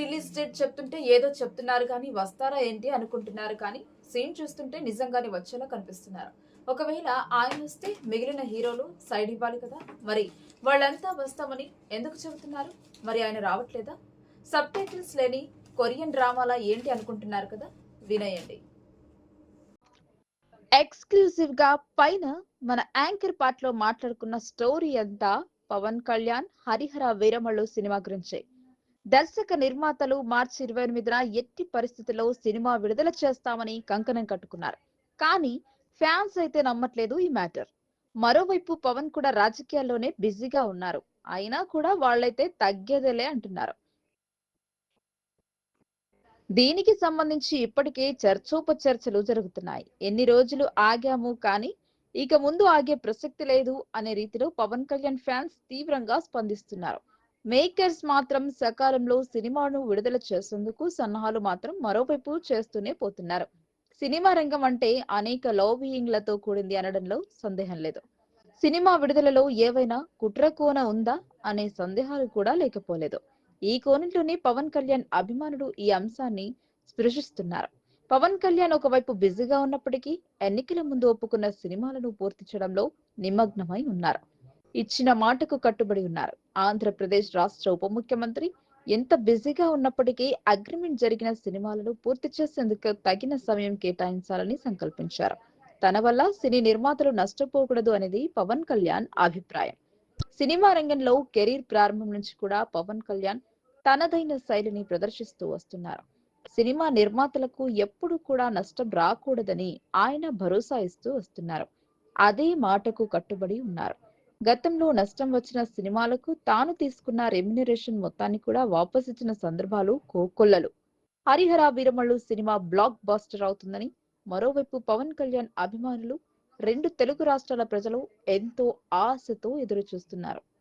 Release date చెప్తుంటే ఏదో చెప్తున్నారు కానీ వస్తారా ఏంటి అనుకుంటున్నారు కానీ సీన్ చూస్తుంటే నిజంగానే వచ్చేలా కనిపిస్తున్నారు. ఒకవేళ ఆయన వస్తే మిగిలిన హీరోలు సైడ్ ఇవ్వాలి కదా? మరి వాళ్ళంతా వస్తామని ఎందుకు చెబుతున్నారు? మరి ఆయన రావట్లేదా? సబ్ టైటిల్స్ లేని కొరియన్ డ్రామాలా ఏంటి అనుకుంటున్నారు కదా? వినయండి. ఎక్స్క్లూసివ్గా పైన మన యాంకర్ పార్ట్లో మాట్లాడుకున్న స్టోరీ అంతా పవన్ కళ్యాణ్ హరిహర వీరమల్లు సినిమా గురించే. దర్శక నిర్మాతలు మార్చి ఇరవై ఎనిమిదిన ఎట్టి పరిస్థితుల్లో సినిమా విడుదల చేస్తామని కంకణం కట్టుకున్నారు. కానీ ఫ్యాన్స్ అయితే నమ్మట్లేదు ఈ మ్యాటర్. మరోవైపు పవన్ కూడా రాజకీయాల్లోనే బిజీగా ఉన్నారు. అయినా కూడా వాళ్ళైతే తగ్గేదేలే అంటున్నారు. దీనికి సంబంధించి ఇప్పటికే చర్చోపచర్చలు జరుగుతున్నాయి. ఎన్ని రోజులు ఆగాము కానీ ఇక ముందు ఆగే ప్రసక్తి లేదు అనే రీతిలో పవన్ కళ్యాణ్ ఫ్యాన్స్ తీవ్రంగా స్పందిస్తున్నారు. మేకర్స్ మాత్రం సకాలంలో సినిమాను విడుదల చేసేందుకు సన్నాహాలు మాత్రం మరోవైపు చేస్తూనే పోతున్నారు. సినిమా రంగం అంటే అనేక లోబియింగ్లతో కూడింది అనడంలో సందేహం లేదు. సినిమా విడుదలలో ఏవైనా కుట్ర కోన ఉందా అనే సందేహాలు కూడా లేకపోలేదు. ఈ కోణంలోనే పవన్ కళ్యాణ్ అభిమానులు ఈ అంశాన్ని స్పృశిస్తున్నారు. పవన్ కళ్యాణ్ ఒకవైపు బిజీగా ఉన్నప్పటికీ ఎన్నికల ముందు ఒప్పుకున్న సినిమాలను పూర్తి చేయడంలో నిమగ్నమై ఉన్నారు. ఇచ్చిన మాటకు కట్టుబడి ఉన్నారు. ఆంధ్రప్రదేశ్ రాష్ట్ర ఉప ముఖ్యమంత్రి ఎంత బిజీగా ఉన్నప్పటికీ అగ్రిమెంట్ జరిగిన సినిమాలను పూర్తి చేసేందుకు తగిన సమయం కేటాయించాలని సంకల్పించారు. తన వల్ల సినీ నిర్మాతలు నష్టపోకూడదు అనేది పవన్ కళ్యాణ్ అభిప్రాయం. సినిమా రంగంలో కెరీర్ ప్రారంభం నుంచి కూడా పవన్ కళ్యాణ్ తనదైన శైలిని ప్రదర్శిస్తూ వస్తున్నారు. సినిమా నిర్మాతలకు ఎప్పుడు కూడా నష్టం రాకూడదని ఆయన భరోసా ఇస్తూ వస్తున్నారు. అదే మాటకు కట్టుబడి ఉన్నారు. గతంలో నష్టం వచ్చిన సినిమాలకు తాను తీసుకున్న రెమ్యునరేషన్ మొత్తాన్ని కూడా వాపస్ ఇచ్చిన సందర్భాలు కోకొల్లలు. Harihara Veeramallu cinema blockbuster అవుతుందని మరోవైపు పవన్ కళ్యాణ్ అభిమానులు రెండు తెలుగు రాష్ట్రాల ప్రజలు ఎంతో ఆశతో ఎదురు చూస్తున్నారు